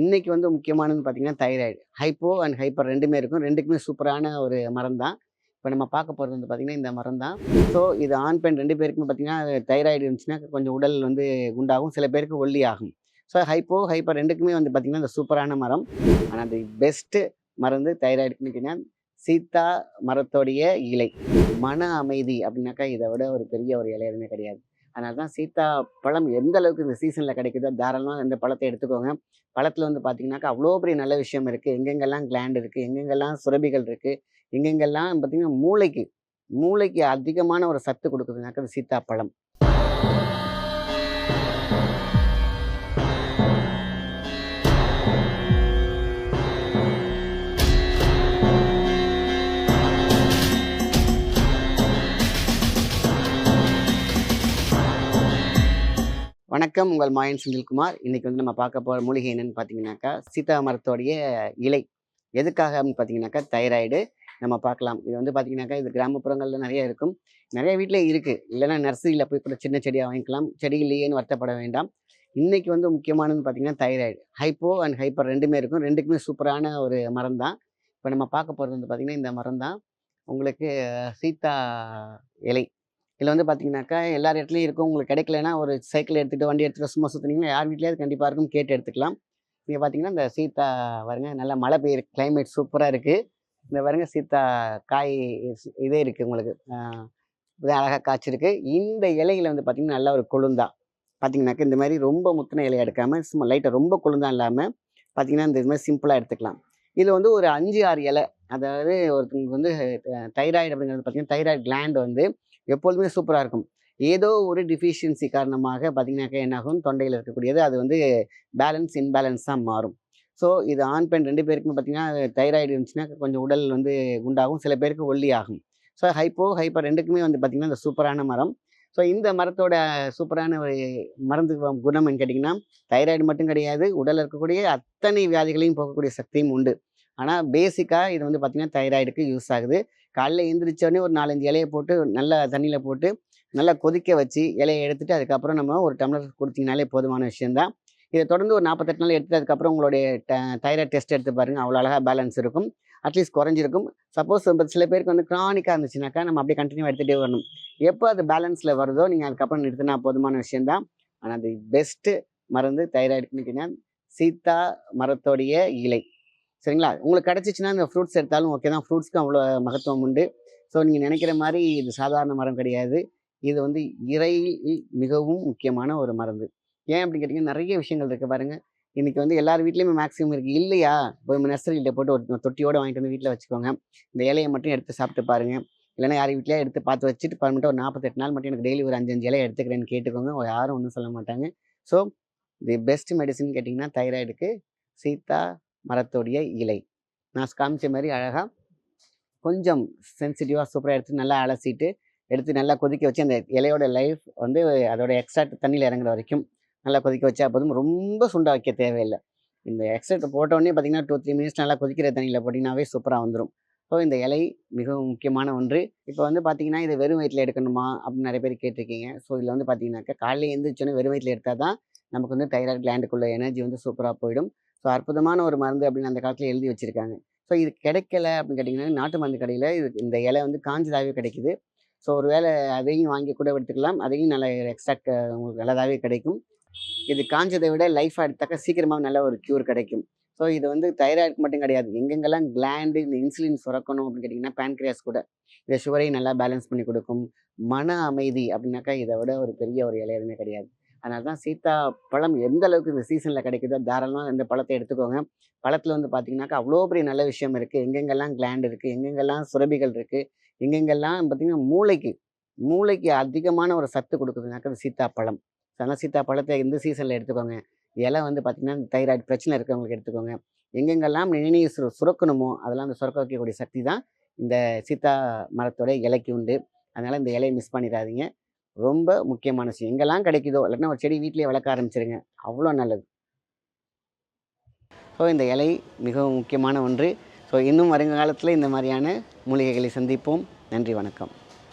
இன்னைக்கு வந்து முக்கியமானது பார்த்தீங்கன்னா தைராய்டு. ஹைப்போ அண்ட் ஹைப்பர் ரெண்டுமே இருக்கும். ரெண்டுக்குமே சூப்பரான ஒரு மரம் தான் இப்போ நம்ம பார்க்க போகிறது வந்து பார்த்திங்கன்னா இந்த மரம் தான் ஸோ இது ஆண் பெண் ரெண்டு பேருக்குமே பார்த்தீங்கன்னா தைராய்டு இருந்துச்சுன்னா கொஞ்சம் உடல் வந்து குண்டாகும். சில பேருக்கு ஒல்லி ஆகும். ஸோ ஹைப்போ ஹைப்பர் ரெண்டுக்குமே வந்து பார்த்திங்கன்னா இந்த சூப்பரான மரம். ஆனால் அது பெஸ்ட்டு மருந்து தைராய்டுக்குன்னு கேட்டிங்கன்னா சீத்தா மரத்தோடைய இலை. மன அமைதி அப்படின்னாக்கா இதை விட ஒரு பெரிய ஒரு இலை எதுவுமே கிடையாது. அதனால தான் சீத்தா பழம் எந்த அளவுக்கு இந்த சீசனில் கிடைக்குதோ தாராளமாக இந்த பழத்தை எடுத்துக்கோங்க. பழத்தில் வந்து பார்த்தீங்கன்னாக்கா அவ்வளோ பெரிய நல்ல விஷயம் இருக்குது எங்கெங்கெல்லாம் கிளாண்ட் இருக்குது எங்கெங்கெல்லாம் சுரபிகள் இருக்குது எங்கெங்கெல்லாம் பார்த்திங்கன்னா மூளைக்கு மூளைக்கு அதிகமான ஒரு சத்து கொடுக்குதுனாக்கா அது சீத்தாப்பழம் வணக்கம். உங்கள் மாயன் செந்தில்குமார். இன்னைக்கு வந்து நம்ம பார்க்க போகிற மூலிகை என்னன்னு பார்த்தீங்கன்னாக்கா சீதா மரத்தோடைய இலை. எதுக்காக அப்படின்னு பார்த்தீங்கன்னாக்கா தைராய்டு. நம்ம பார்க்கலாம். இது வந்து பார்த்தீங்கன்னாக்கா இது கிராமப்புறங்களில் நிறைய இருக்கும். நிறைய வீட்டில் இருக்குது இல்லைன்னா நர்சரியில் போய் கூட சின்ன செடியாக வாங்கிக்கலாம். செடி இல்லையேன்னு வருத்தப்பட வேண்டாம். இன்னைக்கு வந்து முக்கியமானது பார்த்தீங்கன்னா தைராய்டு. ஹைப்போ அண்ட் ஹைப்பர் ரெண்டுமே இருக்கும். ரெண்டுக்குமே சூப்பரான ஒரு மரம் தான் இப்போ நம்ம பார்க்க போகிறது வந்து பார்த்திங்கன்னா இந்த மரம் தான் உங்களுக்கு சீத்தா இலை. இதில் வந்து பார்த்தீங்கன்னாக்கா எல்லார் இடத்துலையும் இருக்கும் உங்களுக்கு கிடைக்கலனா ஒரு சைக்கிள் எடுத்துகிட்டு வண்டி எடுத்துகிட்டு சும்மா சுற்றுனீங்கன்னா யார் வீட்லேயாவது கண்டிப்பாக இருக்கும் கேட்டு எடுத்துக்கலாம். நீங்கள் பார்த்தீங்கன்னா இந்த சீத்தா வருங்க நல்லா மழை பெய்யுற கிளைமேட் சூப்பராக இருக்குது இந்த பாருங்க சீத்தா காய் இதே இருக்குது உங்களுக்கு. இது அழகாக காய்ச்சிருக்கு. இந்த இலையில் வந்து பார்த்திங்கன்னா நல்லா ஒரு கொழுந்தா. பார்த்தீங்கன்னாக்கா இந்த மாதிரி ரொம்ப முத்தின இலையை எடுக்காமல் சும்மா லைட்டாக ரொம்ப கொழுந்தா இல்லாமல் பார்த்தீங்கன்னா இந்த இது மாதிரி சிம்பிளாக எடுத்துக்கலாம். இதில் வந்து ஒரு அஞ்சு ஆறு இலை. அதாவது ஒருத்தங்களுக்கு வந்து தைராய்டு அப்படிங்கிறது பார்த்தீங்கன்னா தைராய்டு கிளாண்ட் வந்து எப்பொழுதுமே சூப்பராக இருக்கும். ஏதோ ஒரு டிஃபிஷியன்சி காரணமாக பார்த்தீங்கன்னாக்கா என்னாகும்? தொண்டையில் இருக்கக்கூடியது. அது வந்து பேலன்ஸ் இன்பேலன்ஸாக தான் மாறும். ஸோ இது ஆண் பெண் ரெண்டு பேருக்குமே பார்த்தீங்கன்னா தைராய்டு இருந்துச்சுன்னா கொஞ்சம் உடல் வந்து குண்டாகும். சில பேருக்கு ஒல்லி ஆகும் ஸோ ஹைப்போ ஹைப்பர் ரெண்டுக்குமே வந்து பார்த்திங்கன்னா இந்த சூப்பரான மரம். ஸோ இந்த மரத்தோட சூப்பரான ஒரு மருந்து குணம்னு கேட்டிங்கன்னா தைராய்டு மட்டும் கிடையாது உடலில் இருக்கக்கூடிய அத்தனை வியாதிகளையும் போகக்கூடிய சக்தியும் உண்டு. ஆனால் பேசிக்காக இது வந்து பார்த்திங்கன்னா தைராய்டுக்கு யூஸ் ஆகுது. காலைல எழுந்திரிச்சோடனே ஒரு நாலஞ்சு இலையை போட்டு நல்லா தண்ணியில் போட்டு நல்லா கொதிக்க வச்சு இலையை எடுத்துட்டு அதுக்கப்புறம் நம்ம ஒரு டம்ளர் கொடுத்தீங்கனாலே போதுமான விஷயந்தான் இதை தொடர்ந்து ஒரு நாற்பத்தெட்டு நாள் எடுத்து அதுக்கப்புறம் உங்களுடைய தைராய்டு டெஸ்ட் எடுத்து பாருங்கள் அவ்வளோ அழகாக பேலன்ஸ் இருக்கும். அட்லீஸ்ட் குறைஞ்சிருக்கும். சப்போஸ் இப்போ சில பேருக்கு வந்து க்ரானிக்காக இருந்துச்சுனாக்கா நம்ம அப்படியே கண்டினியூ எடுத்துகிட்டே வரணும். எப்போ அது பேலன்ஸில் வருதோ நீங்கள் அதுக்கப்புறம் நிறுத்தினா போதுமான விஷயந்தான் ஆனால் அது பெஸ்ட்டு மருந்து தைராய்டுக்குன்னு சீத்தா மரத்தோடைய இலை. சரிங்களா? உங்களுக்கு கிடச்சிச்சின்னா இந்த ஃப்ரூட்ஸ் எடுத்தாலும் ஓகே தான். ஃப்ரூட்ஸ்க்கும் அவ்வளோ மகத்துவம் உண்டு. ஸோ நீங்கள் நினைக்கிற மாதிரி இது சாதாரண மரம் கிடையாது. இது வந்து இறை மிகவும் முக்கியமான ஒரு மருந்து. ஏன் அப்படின்னு கேட்டிங்கன்னா நிறைய விஷயங்கள் இருக்குது பாருங்கள் இன்றைக்கி வந்து எல்லார் வீட்லேயுமே மேக்ஸிமம் இருக்குது இல்லையா? போய் நர்சரியில் போட்டு ஒரு தொட்டியோடு வாங்கிட்டு வந்து வீட்டில் வச்சுக்கோங்க. இந்த இலையை மட்டும் எடுத்து சாப்பிட்டு பாருங்கள் இல்லைன்னா யார் வீட்லேயே எடுத்து பார்த்து வச்சுட்டு பண்ணிட்டு ஒரு நாற்பத்தெட்டு நாள் மட்டும் எனக்கு டெய்லி ஒரு அஞ்சஞ்சு இலையை எடுத்துக்கிறேன்னு கேட்டுக்கோங்க. யாரும் ஒன்றும் சொல்ல மாட்டாங்க. ஸோ தி பெஸ்ட் மெடிசன் கேட்டிங்கன்னா தைராய்டுக்கு சீத்தா மரத்தோடைய இலை. நான் காமிச்ச மாதிரி அழகாக கொஞ்சம் சென்சிட்டிவாக சூப்பராக எடுத்து நல்லா அலசிட்டு எடுத்து நல்லா கொதிக்க வச்சு அந்த இலையோட லைஃப் வந்து அதோட எக்ஸ்ட்ரா தண்ணியில் இறங்குற வரைக்கும் நல்லா கொதிக்க வச்சா போதும். ரொம்ப சுண்டா வைக்க தேவையில்லை. இந்த எக்ஸ்ட்ரா போட்டோடனே பார்த்தீங்கன்னா டூ த்ரீ மினிட்ஸ் நல்லா கொதிக்கிற தண்ணியில் போட்டிங்கனாவே சூப்பராக வந்துடும் ஸோ இந்த இலை மிகவும் முக்கியமான ஒன்று. இப்போ வந்து பார்த்தீங்கன்னா இது வெறும் வயிற்றில் எடுக்கணுமா அப்படின்னு நிறைய பேர் கேட்டிருக்கீங்க. ஸோ இதில் வந்து பார்த்தீங்கன்னாக்கா காலையில் எழுந்திரிச்சோன்னே வெறும் வயிற்றில் எடுத்தால் தான் நமக்கு வந்து தைராய்டு கிளாண்டுக்குள்ள எனர்ஜி வந்து சூப்பராக போயிடும். ஸோ அற்புதமான ஒரு மருந்து அப்படின்னு அந்த காலத்தில் எழுதி வச்சுருக்காங்க. ஸோ இது கிடைக்கல அப்படின்னு கேட்டிங்கன்னா நாட்டு மருந்து கடையில் இது இந்த இலை வந்து காஞ்சதாகவே கிடைக்குது. ஸோ ஒரு வேளை அதையும் வாங்கி கூட எடுத்துக்கலாம். அதையும் நல்லா எக்ஸ்ட்ராக்ட் உங்களுக்கு நல்லதாகவே கிடைக்கும். இது காஞ்சதை விட லைஃப் எடுத்தாக்க சீக்கிரமாக நல்ல ஒரு க்யூர் கிடைக்கும். ஸோ இது வந்து தைராய்டுக்கு மட்டும் கிடையாது. எங்கெங்கெல்லாம் கிளாண்டு இந்த இன்சுலின் சுரக்கணும் அப்படின்னு கேட்டிங்கன்னா பேன்க்ரியாஸ் கூட. இதை சுகரையும் நல்லா பேலன்ஸ் பண்ணி கொடுக்கும். மன அமைதி அப்படின்னாக்கா இதை விட ஒரு பெரிய ஒரு இலை எதுவுமே கிடையாது. அதனால தான் சீத்தா பழம் எந்த அளவுக்கு இந்த சீசனில் கிடைக்குதோ தாராளமாக இந்த பழத்தை எடுத்துக்கோங்க. பழத்தில் வந்து பார்த்தீங்கன்னாக்கா அவ்வளோ பெரிய நல்ல விஷயம் இருக்குது எங்கெங்கெல்லாம் கிளாண்ட் இருக்குது எங்கெங்கெல்லாம் சுரபிகள் இருக்குது எங்கெங்கெல்லாம் பார்த்தீங்கன்னா மூளைக்கு மூளைக்கு அதிகமான ஒரு சத்து கொடுக்குதுனாக்கா அது சீத்தா பழம் அதனால் சீத்தா பழத்தை இந்த சீசனில் எடுத்துக்கோங்க. இலை வந்து பார்த்திங்கன்னா தைராய்டு பிரச்சனை இருக்கிறவங்களுக்கு எடுத்துக்கோங்க. எங்கெங்கெல்லாம் நினைவு சுர சுரக்கணுமோ அதெல்லாம் அந்த சுரக்க வைக்கக்கூடிய சக்தி தான் இந்த சீத்தா மரத்தோட இலைக்கு உண்டு. அதனால் இந்த இலையை மிஸ் பண்ணிடாதீங்க. ரொம்ப முக்கியமான விஷயம். எங்கெல்லாம் கிடைக்குதோ இல்லைன்னா ஒரு செடி வீட்லேயே வளர்க்க ஆரம்பிச்சிருங்க. அவ்வளோ நல்லது. ஸோ இந்த இலை மிகவும் முக்கியமான ஒன்று. ஸோ இன்னும் வருங்காலத்தில் இந்த மாதிரியான மூலிகைகளை சந்திப்போம். நன்றி வணக்கம்.